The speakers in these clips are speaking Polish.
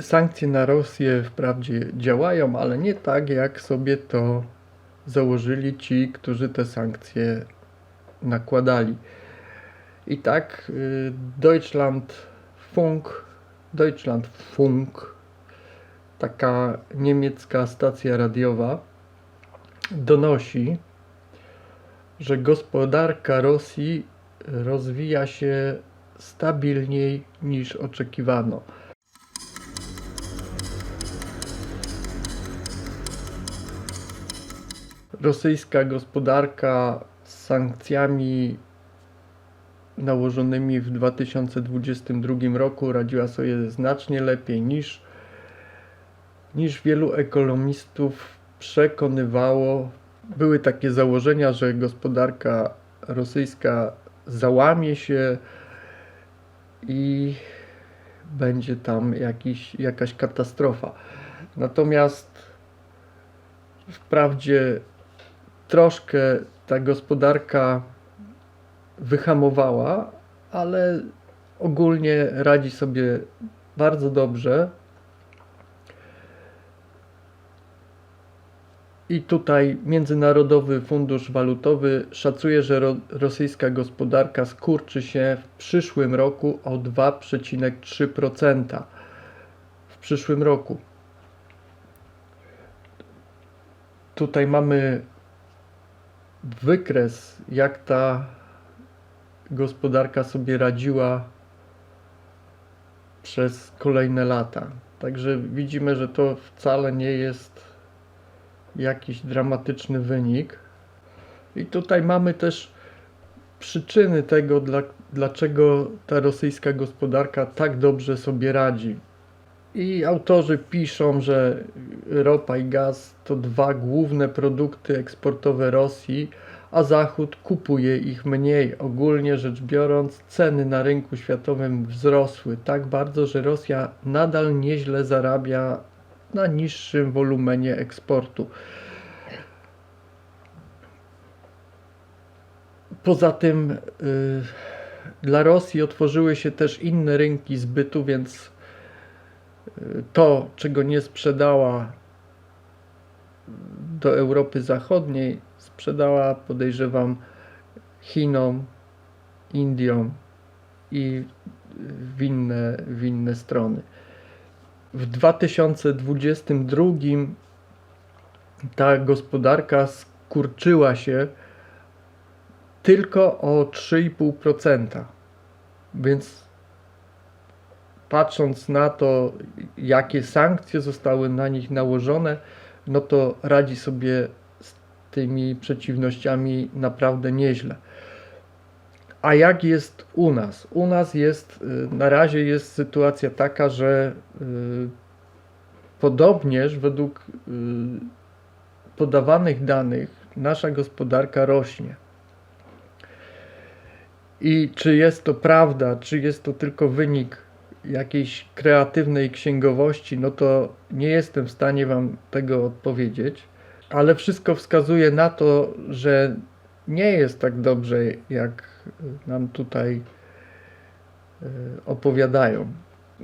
Sankcje na Rosję wprawdzie działają, ale nie tak, jak sobie to założyli ci, którzy te sankcje nakładali. I tak y, Deutschlandfunk, Deutschlandfunk, taka niemiecka stacja radiowa, donosi, że gospodarka Rosji rozwija się stabilniej niż oczekiwano. Rosyjska gospodarka z sankcjami nałożonymi w 2022 roku radziła sobie znacznie lepiej niż, niż wielu ekonomistów przekonywało. Były takie założenia, że gospodarka rosyjska załamie się i będzie tam jakiś, jakaś katastrofa. Natomiast wprawdzie troszkę ta gospodarka wyhamowała, ale ogólnie radzi sobie bardzo dobrze. I tutaj Międzynarodowy Fundusz Walutowy szacuje, że ro rosyjska gospodarka skurczy się w przyszłym roku o 2,3%. W przyszłym roku. Tutaj mamy wykres, jak ta gospodarka sobie radziła przez kolejne lata. Także widzimy, że to wcale nie jest jakiś dramatyczny wynik. I tutaj mamy też przyczyny tego, dla, dlaczego ta rosyjska gospodarka tak dobrze sobie radzi. I autorzy piszą, że ropa i gaz to dwa główne produkty eksportowe Rosji, a Zachód kupuje ich mniej. Ogólnie rzecz biorąc, ceny na rynku światowym wzrosły tak bardzo, że Rosja nadal nieźle zarabia na niższym wolumenie eksportu. Poza tym, yy, dla Rosji otworzyły się też inne rynki zbytu, więc to, czego nie sprzedała do Europy Zachodniej, sprzedała, podejrzewam, Chinom, Indiom i w inne, w inne strony. W 2022 ta gospodarka skurczyła się tylko o 3,5%. Więc patrząc na to, jakie sankcje zostały na nich nałożone, no to radzi sobie z tymi przeciwnościami naprawdę nieźle. A jak jest u nas? U nas jest, y, na razie jest sytuacja taka, że y, podobnież według y, podawanych danych nasza gospodarka rośnie. I czy jest to prawda, czy jest to tylko wynik jakiejś kreatywnej księgowości, no to nie jestem w stanie Wam tego odpowiedzieć, ale wszystko wskazuje na to, że nie jest tak dobrze, jak nam tutaj e, opowiadają.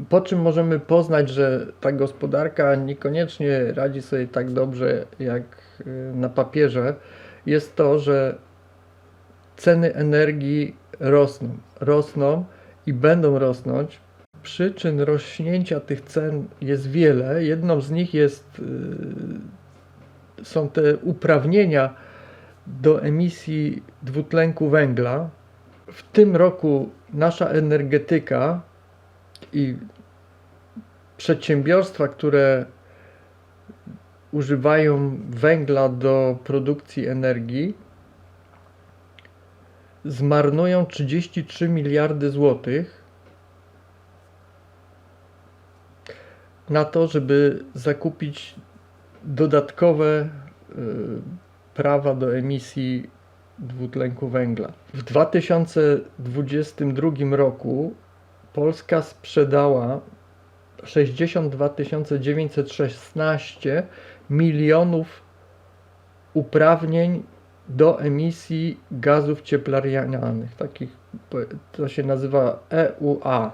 Po czym możemy poznać, że ta gospodarka niekoniecznie radzi sobie tak dobrze, jak e, na papierze, jest to, że ceny energii rosną. Rosną i będą rosnąć przyczyn rośnięcia tych cen jest wiele. Jedną z nich jest, y, są te uprawnienia do emisji dwutlenku węgla. W tym roku nasza energetyka i przedsiębiorstwa, które używają węgla do produkcji energii, zmarnują 33 miliardy złotych na to, żeby zakupić dodatkowe y, prawa do emisji dwutlenku węgla. W 2022 roku Polska sprzedała 62 916 milionów uprawnień do emisji gazów cieplarnianych. Takich to się nazywa EUA.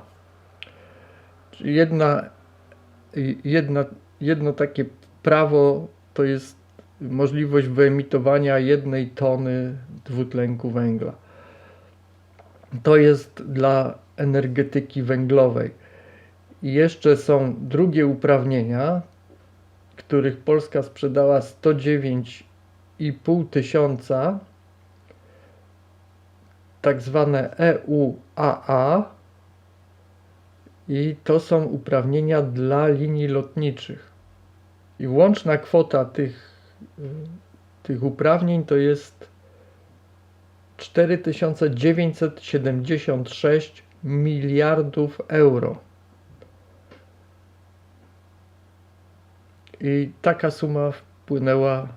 Jedna Jedna, jedno takie prawo to jest możliwość wyemitowania jednej tony dwutlenku węgla. To jest dla energetyki węglowej. I jeszcze są drugie uprawnienia, których Polska sprzedała 109,5 tysiąca, tak zwane EUAA, i to są uprawnienia dla linii lotniczych. I łączna kwota tych, tych uprawnień to jest 4976 miliardów euro. I taka suma wpłynęła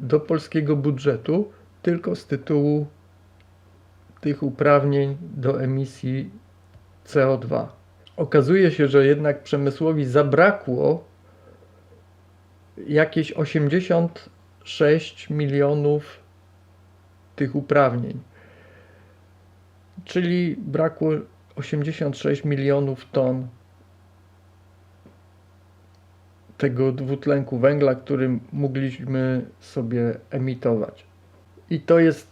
do polskiego budżetu tylko z tytułu tych uprawnień do emisji CO2. Okazuje się, że jednak przemysłowi zabrakło jakieś 86 milionów tych uprawnień. Czyli brakło 86 milionów ton tego dwutlenku węgla, który mogliśmy sobie emitować. I to jest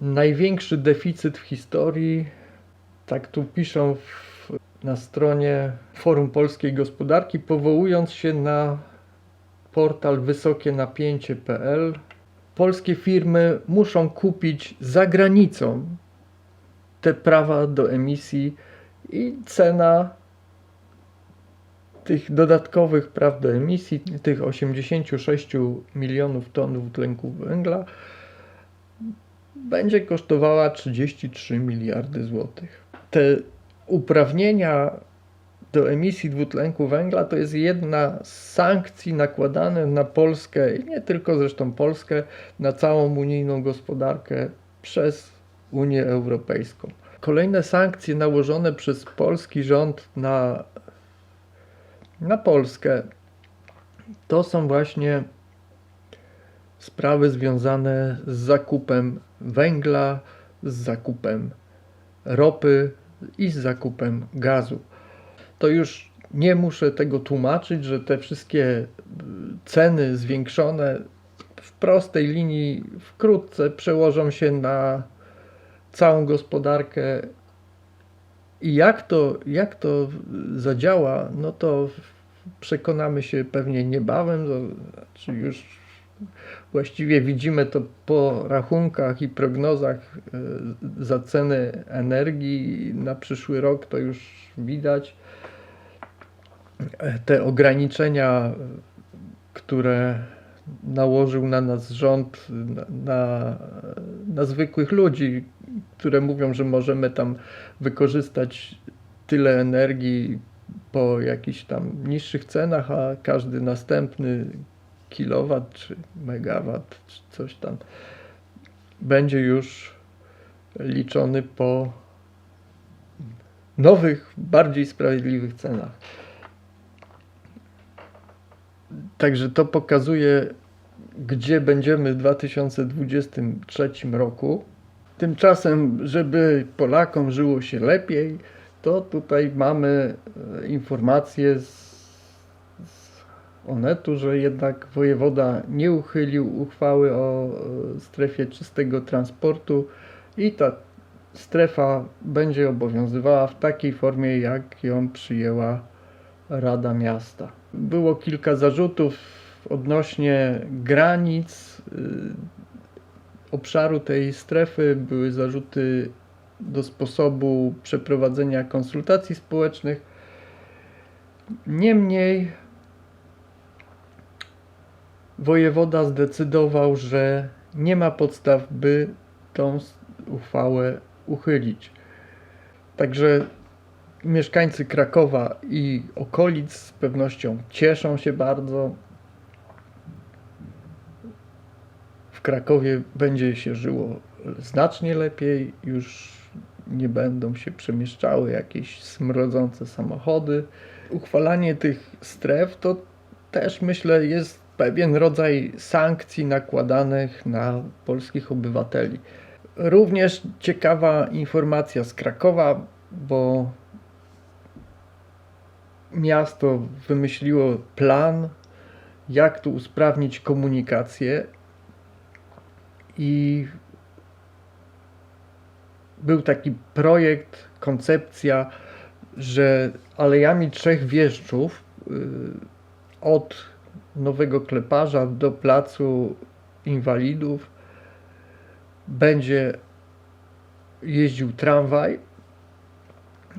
największy deficyt w historii. Tak tu piszą w, na stronie Forum Polskiej Gospodarki, powołując się na portal wysokienapięcie.pl. Polskie firmy muszą kupić za granicą te prawa do emisji i cena tych dodatkowych praw do emisji, tych 86 milionów ton dwutlenku węgla, będzie kosztowała 33 miliardy złotych. Te uprawnienia do emisji dwutlenku węgla to jest jedna z sankcji nakładanych na Polskę, i nie tylko zresztą Polskę, na całą unijną gospodarkę przez Unię Europejską. Kolejne sankcje nałożone przez polski rząd na, na Polskę to są właśnie sprawy związane z zakupem węgla, z zakupem ropy i z zakupem gazu. To już nie muszę tego tłumaczyć, że te wszystkie y, ceny zwiększone w prostej linii wkrótce przełożą się na całą gospodarkę. I jak to, jak to zadziała, no to przekonamy się pewnie niebawem, to znaczy już właściwie widzimy to po rachunkach i prognozach e, za ceny energii na przyszły rok, to już widać. E, te ograniczenia, które nałożył na nas rząd, na, na, na zwykłych ludzi, które mówią, że możemy tam wykorzystać tyle energii po jakichś tam niższych cenach, a każdy następny kilowat czy megawat czy coś tam będzie już liczony po nowych, bardziej sprawiedliwych cenach. Także to pokazuje, gdzie będziemy w 2023 roku. Tymczasem, żeby Polakom żyło się lepiej, to tutaj mamy e, informację z, z Onetu, że jednak wojewoda nie uchylił uchwały o e, strefie czystego transportu i ta strefa będzie obowiązywała w takiej formie, jak ją przyjęła Rada Miasta. Było kilka zarzutów odnośnie granic y, obszaru tej strefy, były zarzuty do sposobu przeprowadzenia konsultacji społecznych. Niemniej wojewoda zdecydował, że nie ma podstaw, by tą uchwałę uchylić. Także mieszkańcy Krakowa i okolic z pewnością cieszą się bardzo. W Krakowie będzie się żyło znacznie lepiej, już nie będą się przemieszczały jakieś smrodzące samochody. Uchwalanie tych stref to też myślę jest pewien rodzaj sankcji nakładanych na polskich obywateli. Również ciekawa informacja z Krakowa, bo miasto wymyśliło plan, jak tu usprawnić komunikację i był taki projekt, koncepcja, że alejami trzech wieszczów y, od Nowego Kleparza do Placu Inwalidów. Będzie jeździł tramwaj,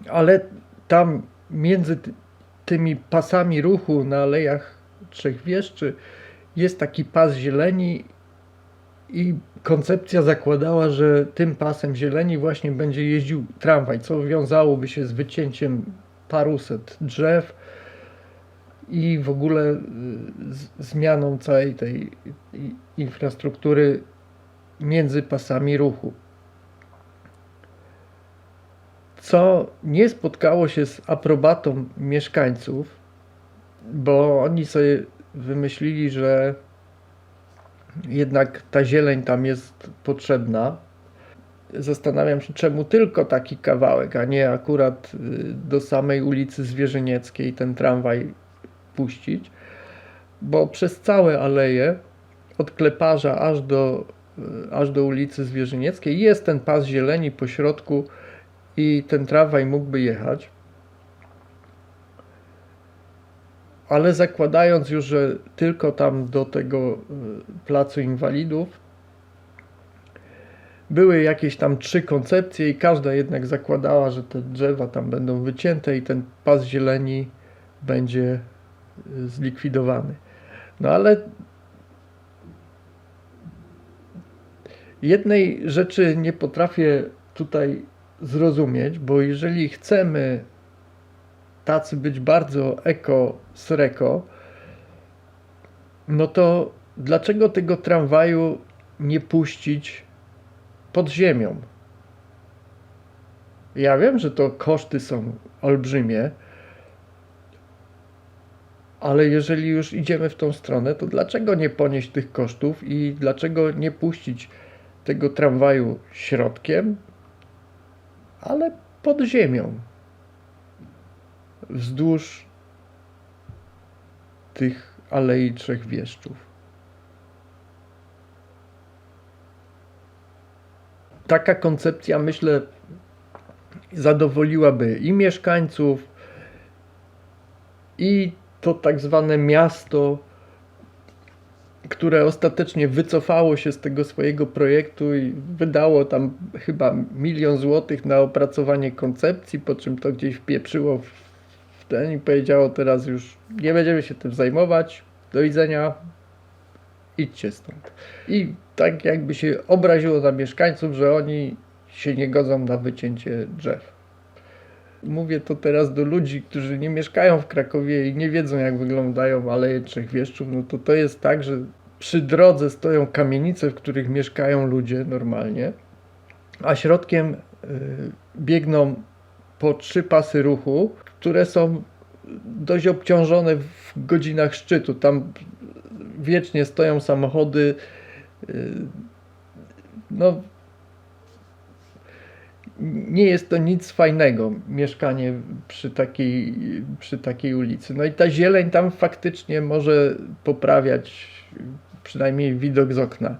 ale tam między ty- tymi pasami ruchu na alejach Trzech Wieszczy jest taki pas zieleni i koncepcja zakładała, że tym pasem zieleni właśnie będzie jeździł tramwaj, co wiązałoby się z wycięciem paruset drzew i w ogóle y, zmianą całej tej i- infrastruktury między pasami ruchu. Co nie spotkało się z aprobatą mieszkańców, bo oni sobie wymyślili, że jednak ta zieleń tam jest potrzebna. Zastanawiam się, czemu tylko taki kawałek, a nie akurat y, do samej ulicy Zwierzynieckiej ten tramwaj puścić, bo przez całe aleje, od Kleparza aż do, y, aż do ulicy Zwierzynieckiej jest ten pas zieleni po środku i ten tramwaj mógłby jechać. Ale zakładając już, że tylko tam do tego y, placu inwalidów, były jakieś tam trzy koncepcje i każda jednak zakładała, że te drzewa tam będą wycięte i ten pas zieleni będzie zlikwidowany. No ale jednej rzeczy nie potrafię tutaj zrozumieć, bo jeżeli chcemy tacy być bardzo eko sreko, no to dlaczego tego tramwaju nie puścić pod ziemią? Ja wiem, że to koszty są olbrzymie, ale jeżeli już idziemy w tą stronę, to dlaczego nie ponieść tych kosztów i dlaczego nie puścić tego tramwaju środkiem, ale pod ziemią, wzdłuż tych alei trzech wieszczów. Taka koncepcja, myślę, zadowoliłaby i mieszkańców, i to tak zwane miasto, które ostatecznie wycofało się z tego swojego projektu i wydało tam chyba milion złotych na opracowanie koncepcji, po czym to gdzieś wpieprzyło w ten i powiedziało teraz już nie będziemy się tym zajmować, do widzenia, idźcie stąd. I tak jakby się obraziło na mieszkańców, że oni się nie godzą na wycięcie drzew. Mówię to teraz do ludzi, którzy nie mieszkają w Krakowie i nie wiedzą, jak wyglądają Aleje Trzech Wieszczów. No to to jest tak, że przy drodze stoją kamienice, w których mieszkają ludzie normalnie, a środkiem y, biegną po trzy pasy ruchu, które są dość obciążone w godzinach szczytu. Tam wiecznie stoją samochody. y, No, nie jest to nic fajnego mieszkanie przy takiej, przy takiej ulicy. No i ta zieleń tam faktycznie może poprawiać przynajmniej widok z okna.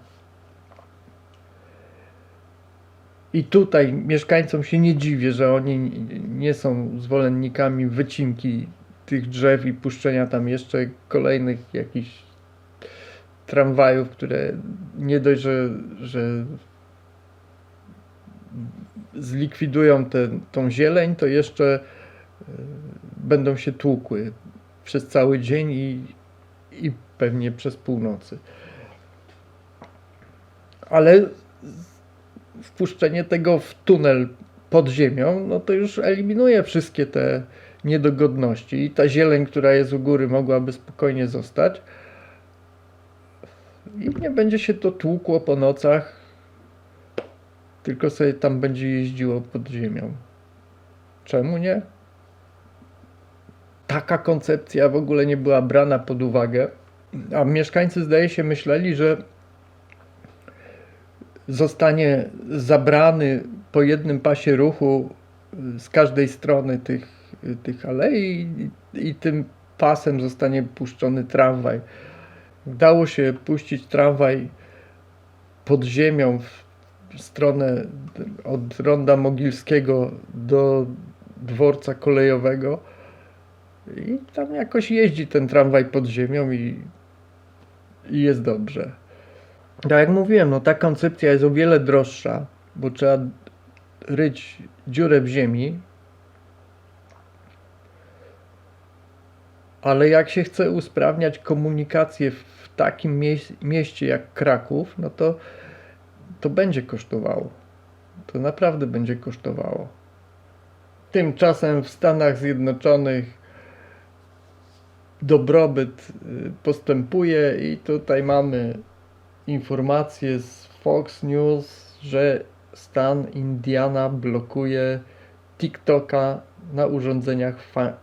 I tutaj mieszkańcom się nie dziwię, że oni nie są zwolennikami wycinki tych drzew i puszczenia tam jeszcze kolejnych jakichś tramwajów, które nie dość, że, że zlikwidują tę tą zieleń, to jeszcze y, będą się tłukły przez cały dzień i, i pewnie przez północy. Ale wpuszczenie tego w tunel pod ziemią, no to już eliminuje wszystkie te niedogodności. I ta zieleń, która jest u góry, mogłaby spokojnie zostać. I nie będzie się to tłukło po nocach, tylko sobie tam będzie jeździło pod ziemią. Czemu nie? Taka koncepcja w ogóle nie była brana pod uwagę, a mieszkańcy zdaje się myśleli, że zostanie zabrany po jednym pasie ruchu z każdej strony tych tych alei i, i tym pasem zostanie puszczony tramwaj. Udało się puścić tramwaj pod ziemią w stronę od Ronda Mogilskiego do dworca kolejowego i tam jakoś jeździ ten tramwaj pod ziemią i, i jest dobrze. Tak jak mówiłem, no ta koncepcja jest o wiele droższa, bo trzeba ryć dziurę w ziemi, ale jak się chce usprawniać komunikację w takim mieś- mieście jak Kraków, no to to będzie kosztowało. To naprawdę będzie kosztowało. Tymczasem w Stanach Zjednoczonych dobrobyt y, postępuje i tutaj mamy informację z Fox News, że stan Indiana blokuje TikToka na urządzeniach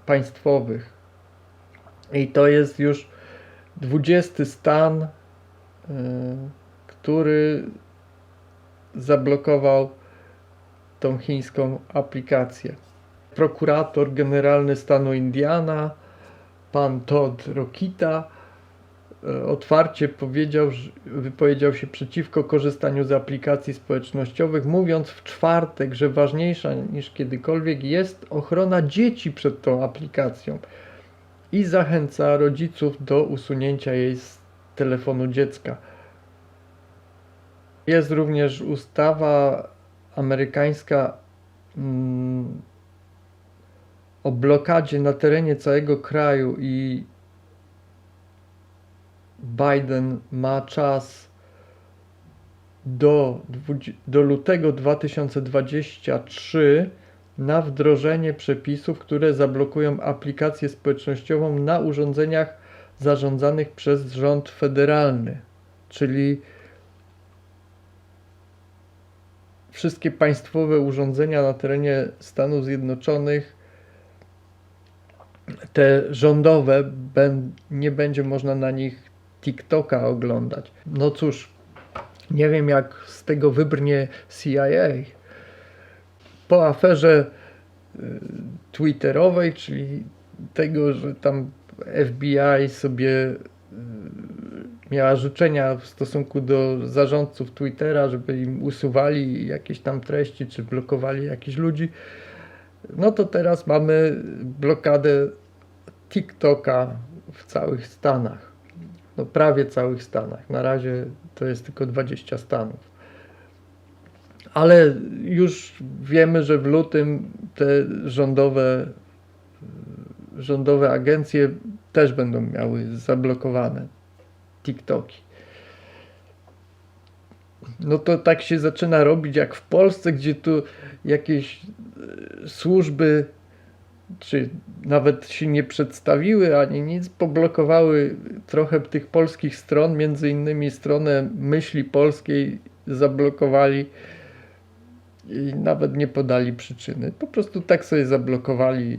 państwowych. I to jest już 20 stan, y, który zablokował tą chińską aplikację. Prokurator generalny stanu Indiana, pan Todd Rokita, e, otwarcie powiedział, wypowiedział się przeciwko korzystaniu z aplikacji społecznościowych, mówiąc w czwartek, że ważniejsza niż kiedykolwiek jest ochrona dzieci przed tą aplikacją i zachęca rodziców do usunięcia jej z telefonu dziecka. Jest również ustawa amerykańska mm, o blokadzie na terenie całego kraju i Biden ma czas do, do lutego 2023 na wdrożenie przepisów, które zablokują aplikację społecznościową na urządzeniach zarządzanych przez rząd federalny, czyli wszystkie państwowe urządzenia na terenie Stanów Zjednoczonych, te rządowe, nie będzie można na nich TikToka oglądać. No cóż, nie wiem jak z tego wybrnie CIA. Po aferze y, Twitterowej, czyli tego, że tam FBI sobie y, miała życzenia w stosunku do zarządców Twittera, żeby im usuwali jakieś tam treści, czy blokowali jakichś ludzi, no to teraz mamy blokadę TikToka w całych Stanach. No prawie całych Stanach. Na razie to jest tylko 20 stanów. Ale już wiemy, że w lutym te rządowe, rządowe agencje też będą miały zablokowane TikToki. No to tak się zaczyna robić jak w Polsce, gdzie tu jakieś e, służby, czy nawet się nie przedstawiły ani nic, poblokowały trochę tych polskich stron, między innymi stronę myśli polskiej zablokowali i nawet nie podali przyczyny. Po prostu tak sobie zablokowali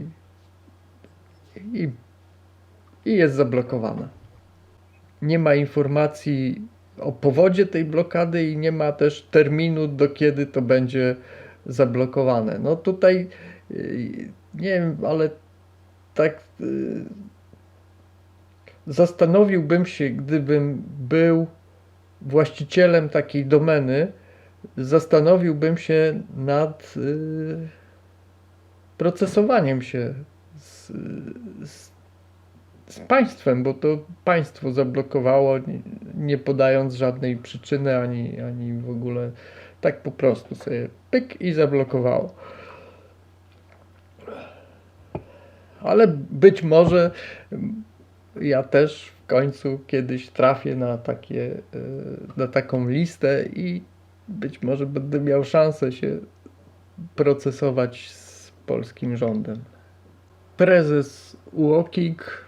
i, i jest zablokowana nie ma informacji o powodzie tej blokady i nie ma też terminu, do kiedy to będzie zablokowane. No tutaj yy, nie wiem, ale tak yy, zastanowiłbym się, gdybym był właścicielem takiej domeny, zastanowiłbym się nad yy, procesowaniem się z, z z państwem, bo to państwo zablokowało, nie, podając żadnej przyczyny ani, ani w ogóle tak po prostu sobie pyk i zablokowało. Ale być może mm, ja też w końcu kiedyś trafię na, takie, y, na taką listę i być może będę miał szansę się procesować z polskim rządem. Prezes UOKiK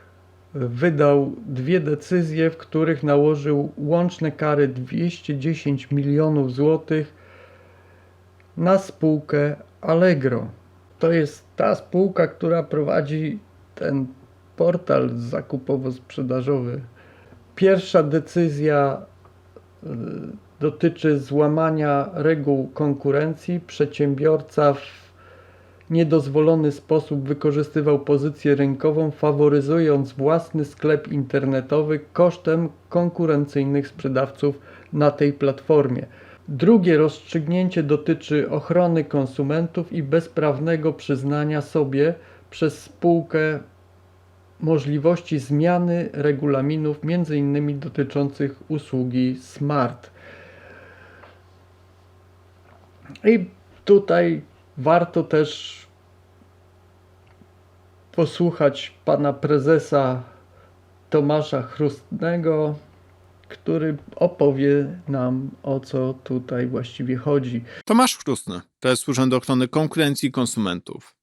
wydał dwie decyzje, w których nałożył łączne kary 210 milionów złotych na spółkę Allegro. To jest ta spółka, która prowadzi ten portal zakupowo-sprzedażowy. Pierwsza decyzja y, dotyczy złamania reguł konkurencji. Przedsiębiorca w niedozwolony sposób wykorzystywał pozycję rynkową, faworyzując własny sklep internetowy kosztem konkurencyjnych sprzedawców na tej platformie. Drugie rozstrzygnięcie dotyczy ochrony konsumentów i bezprawnego przyznania sobie przez spółkę możliwości zmiany regulaminów, m.in. dotyczących usługi smart. I tutaj warto też posłuchać pana prezesa Tomasza Chrustnego, który opowie nam o co tutaj właściwie chodzi. Tomasz Chrustny, prezes Urzędu Ochrony Konkurencji i Konsumentów.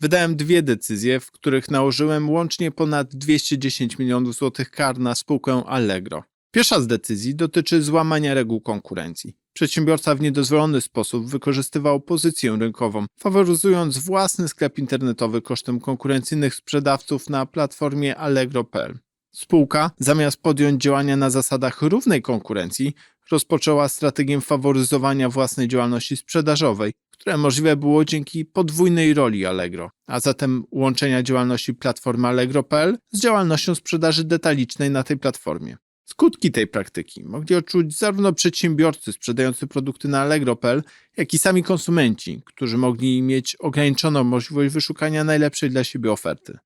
Wydałem dwie decyzje, w których nałożyłem łącznie ponad 210 milionów złotych kar na spółkę Allegro. Pierwsza z decyzji dotyczy złamania reguł konkurencji. Przedsiębiorca w niedozwolony sposób wykorzystywał pozycję rynkową, faworyzując własny sklep internetowy kosztem konkurencyjnych sprzedawców na platformie Allegro.pl. Spółka, zamiast podjąć działania na zasadach równej konkurencji, rozpoczęła strategię faworyzowania własnej działalności sprzedażowej, które możliwe było dzięki podwójnej roli Allegro, a zatem łączenia działalności platformy Allegro.pl z działalnością sprzedaży detalicznej na tej platformie. Skutki tej praktyki mogli odczuć zarówno przedsiębiorcy sprzedający produkty na Allegro.pl, jak i sami konsumenci, którzy mogli mieć ograniczoną możliwość wyszukania najlepszej dla siebie oferty.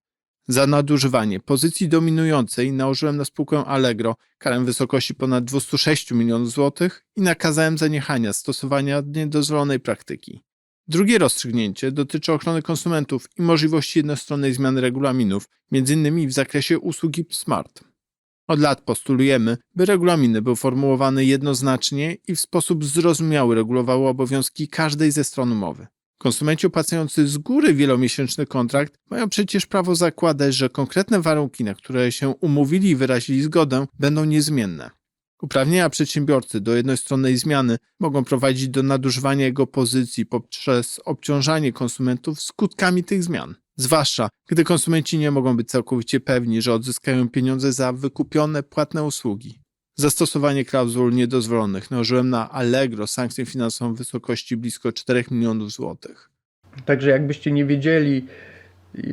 Za nadużywanie pozycji dominującej nałożyłem na spółkę Allegro karę w wysokości ponad 206 milionów złotych i nakazałem zaniechania stosowania niedozwolonej praktyki. Drugie rozstrzygnięcie dotyczy ochrony konsumentów i możliwości jednostronnej zmiany regulaminów, m.in. w zakresie usługi Smart. Od lat postulujemy, by regulaminy były formułowane jednoznacznie i w sposób zrozumiały regulowały obowiązki każdej ze stron umowy. Konsumenci opłacający z góry wielomiesięczny kontrakt mają przecież prawo zakładać, że konkretne warunki, na które się umówili i wyrazili zgodę, będą niezmienne. Uprawnienia przedsiębiorcy do jednostronnej zmiany mogą prowadzić do nadużywania jego pozycji poprzez obciążanie konsumentów skutkami tych zmian. Zwłaszcza, gdy konsumenci nie mogą być całkowicie pewni, że odzyskają pieniądze za wykupione płatne usługi. Zastosowanie klauzul niedozwolonych nałożyłem na Allegro sankcję finansową w wysokości blisko 4 milionów złotych. Także jakbyście nie wiedzieli,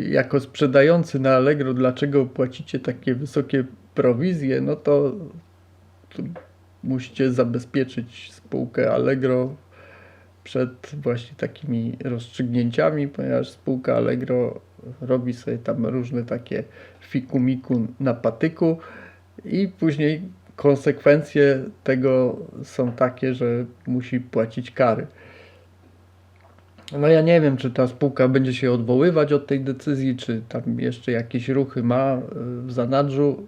jako sprzedający na Allegro, dlaczego płacicie takie wysokie prowizje, no to, to musicie zabezpieczyć spółkę Allegro przed właśnie takimi rozstrzygnięciami, ponieważ spółka Allegro robi sobie tam różne takie fikumiku na patyku i później konsekwencje tego są takie, że musi płacić kary. No ja nie wiem, czy ta spółka będzie się odwoływać od tej decyzji, czy tam jeszcze jakieś ruchy ma y, w zanadrzu,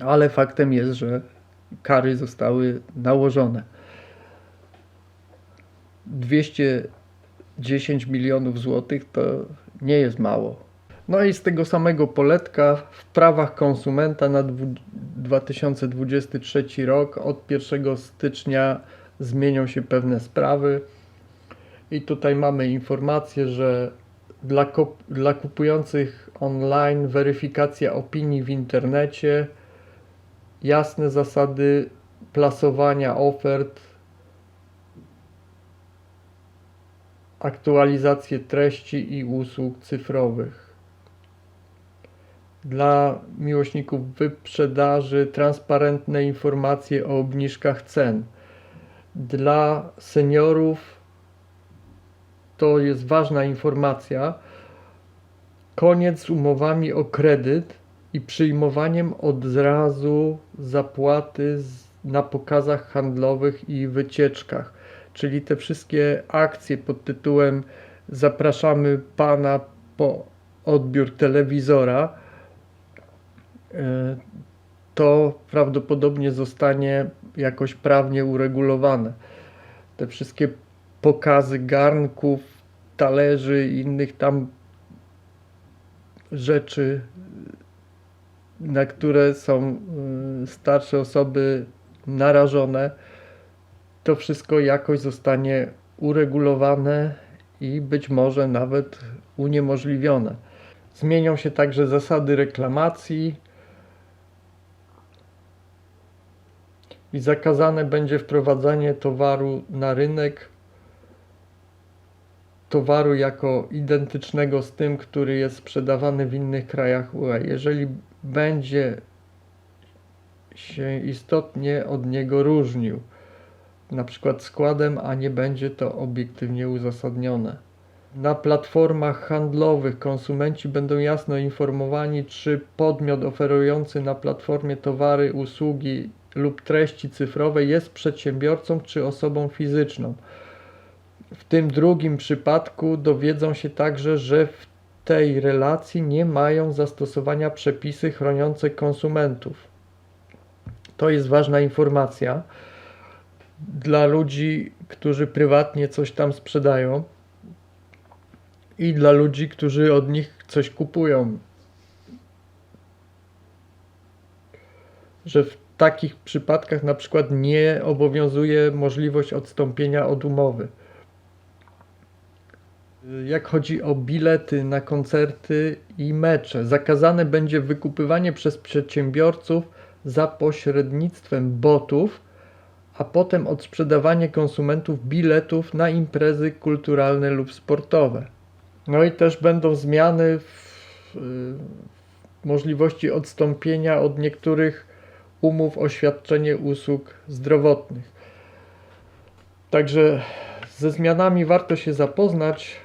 ale faktem jest, że kary zostały nałożone. 210 milionów złotych to nie jest mało. No i z tego samego poletka w prawach konsumenta na 2023 rok od 1 stycznia zmienią się pewne sprawy. I tutaj mamy informację, że dla, dla kupujących online weryfikacja opinii w internecie, jasne zasady plasowania ofert, aktualizację treści i usług cyfrowych. Dla miłośników wyprzedaży transparentne informacje o obniżkach cen. Dla seniorów to jest ważna informacja. Koniec z umowami o kredyt i przyjmowaniem od razu zapłaty na pokazach handlowych i wycieczkach. Czyli te wszystkie akcje pod tytułem Zapraszamy Pana po odbiór telewizora E, to prawdopodobnie zostanie jakoś prawnie uregulowane. Te wszystkie pokazy garnków, talerzy i innych tam rzeczy, na które są e, starsze osoby narażone, to wszystko jakoś zostanie uregulowane i być może nawet uniemożliwione. Zmienią się także zasady reklamacji i zakazane będzie wprowadzanie towaru na rynek towaru jako identycznego z tym, który jest sprzedawany w innych krajach UE. Jeżeli będzie się istotnie od niego różnił, na przykład składem, a nie będzie to obiektywnie uzasadnione. Na platformach handlowych konsumenci będą jasno informowani, czy podmiot oferujący na platformie towary, usługi lub treści cyfrowe jest przedsiębiorcą czy osobą fizyczną. W tym drugim przypadku dowiedzą się także, że w tej relacji nie mają zastosowania przepisy chroniące konsumentów. To jest ważna informacja dla ludzi, którzy prywatnie coś tam sprzedają i dla ludzi, którzy od nich coś kupują. Że w takich przypadkach na przykład nie obowiązuje możliwość odstąpienia od umowy. Jak chodzi o bilety na koncerty i mecze, zakazane będzie wykupywanie przez przedsiębiorców za pośrednictwem botów, a potem odsprzedawanie konsumentów biletów na imprezy kulturalne lub sportowe. No i też będą zmiany w możliwości odstąpienia od niektórych umów o świadczenie usług zdrowotnych. Także ze zmianami warto się zapoznać,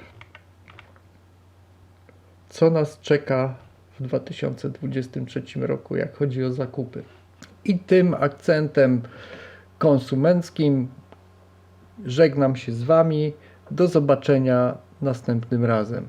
co nas czeka w 2023 roku, jak chodzi o zakupy. I tym akcentem konsumenckim żegnam się z Wami. Do zobaczenia następnym razem.